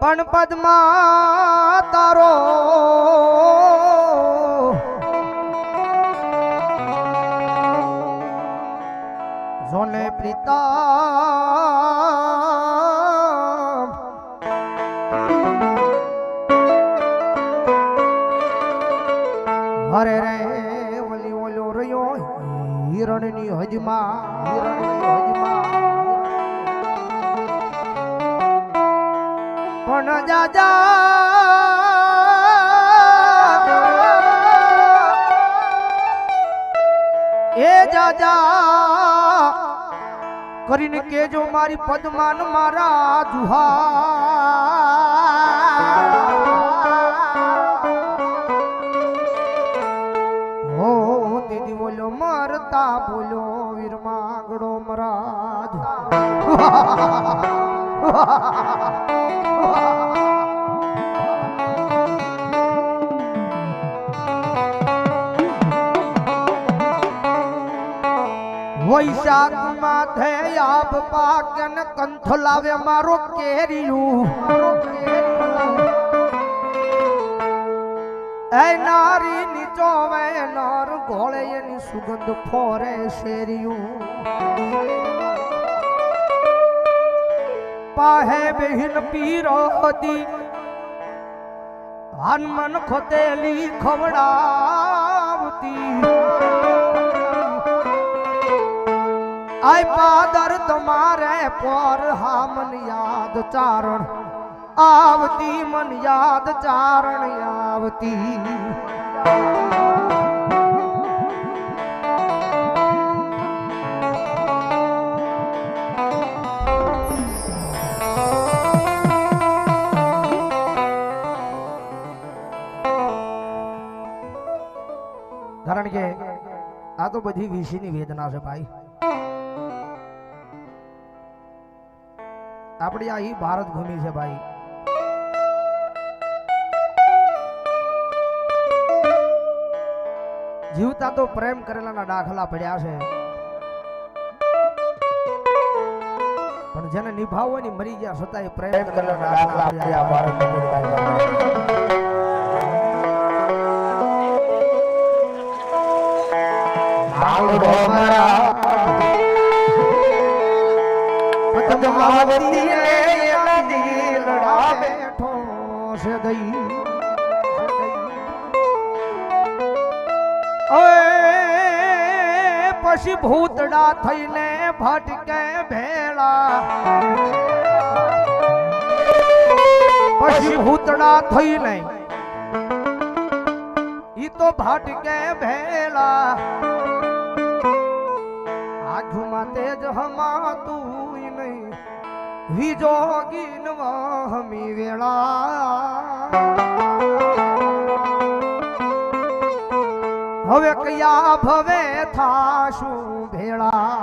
પણ પદ્મા તારો જોને પ્રીતા હરે રે ઓલી ઓલો રહ્યો હિરણની હજમાં હિરણની હજમાં. પણ જાજા એ જાજા કરીને કેજો મારી પદ્માન મારા જુહા હો દીદી બોલો મરતા બોલો વીર માંગડો મરાજ. વૈશાખ માથે આબ પાકન કંથ લાવે મારો કેરિયું. એ નારી નીચો વે નર ગોળે એની સુગંધ ફોરે શેરિયું. પાહે બહેન પીરો હતી હનુમન ખોતેલી ખવડાવતી. આય પાદર તમારે પર હા મન યાદ ચારણ. આવતી મન યાદ ચારણ આવતી. કારણ કે આ તો બધી વિષયની વેદના છે ભાઈ. આપણી આ ભારત ભૂમિ છે ભાઈ. જીવતા તો પ્રેમ કરેલાના દાખલા પડ્યા છે. પણ જેને નિભાવવો હોય ને મરી ગયા છતાંય પ્રેમ કરેલાના દાખલા પડ્યા ભારત માંગડો મારા પદ્માવતી ને નદી દિલડા બેઠો છે દઈ. પછી ભૂતડા થઈને ભટકે ભેળા. પછી ભૂતડા થઈને ઈ તો ભટકે ભેળા. આંખમાં તેજ હમાતું નહીં. વિજો ગીન હમી વેળા. હવે કયા ભવે થાશું ભેળા?